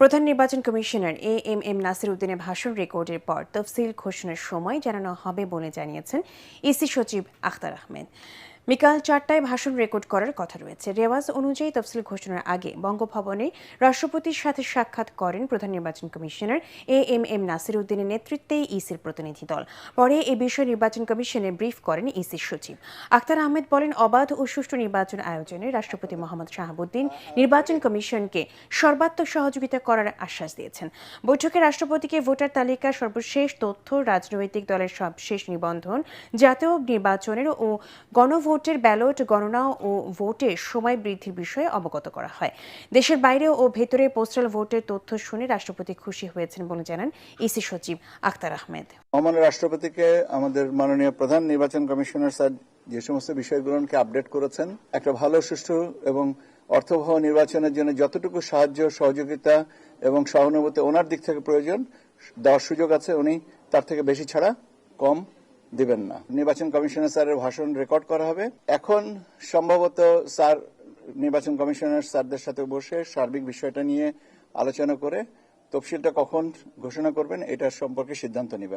প্রধান নির্বাচন commissioner A M M Nasir উদ্দিনের ভাষণ রেকর্ডের পর তফসিল ঘোষণার সময় জানানো হবে বলে জানিয়েছেন ইসি সচিব আখতার আহমেদ। বিকাল চারটায় ভাষণ রেকর্ড করার কথা রয়েছে। রেওয়াজ অনুযায়ী তফসিল ঘোষণার আগে বঙ্গভবনে রাষ্ট্রপতির সাথে সাক্ষাৎ করেন প্রধান নির্বাচন commissioner A M M Nasir উদ্দিনের নেতৃত্বে ইসির প্রতিনিধি দল। পরে এ বিষয়ে নির্বাচন কমিশনে ব্রিফ করেন ইসির সচিব। আখতার আহমেদ বলেন, অবাধ ও সুষ্ঠু নির্বাচন আয়োজনে রাষ্ট্রপতি মোহাম্মদ শাহাবুদ্দিন নির্বাচন কমিশনকে সর্বাত্মক সহযোগিতা করার আশ্বাস দিয়েছেন। বৈঠকে রাষ্ট্রপতিকে ভোটার তালিকার সর্বশেষ তথ্য, রাজনৈতিক দলের সবশেষ নিবন্ধন, জাতীয় নির্বাচনের ও গণভোটের ব্যালট গণনা ও ভোটের সময় বৃদ্ধির বিষয়ে অবগত করা হয়। দেশের বাইরে ও ভেতরে পোস্টাল ভোটের তথ্য শুনে রাষ্ট্রপতি খুশি হয়েছেন বলে জানান ইসি সচিব আখতার আহমেদ। মহামান্য রাষ্ট্রপতিকে আমাদের মাননীয় প্রধান নির্বাচন কমিশনার স্যার যে সমস্ত বিষয়গুলোকে আপডেট করেছেন, একটা ভালো, সুষ্ঠু এবং অর্থবহ নির্বাচনের জন্য যতটুকু সাহায্য, সহযোগিতা এবং সহানুভূতি ওনার দিক থেকে প্রয়োজন, দেওয়ার সুযোগ আছে উনি, তার থেকে বেশি ছাড়া কম দিবেন না। নির্বাচন কমিশনার স্যারের ভাষণ রেকর্ড করা হবে। এখন সম্ভবত স্যার, নির্বাচন কমিশনার স্যারদের সাথে বসে সার্বিক বিষয়টা নিয়ে আলোচনা করে তফসিলটা কখন ঘোষণা করবেন, এটা সম্পর্কে সিদ্ধান্ত নেবেন।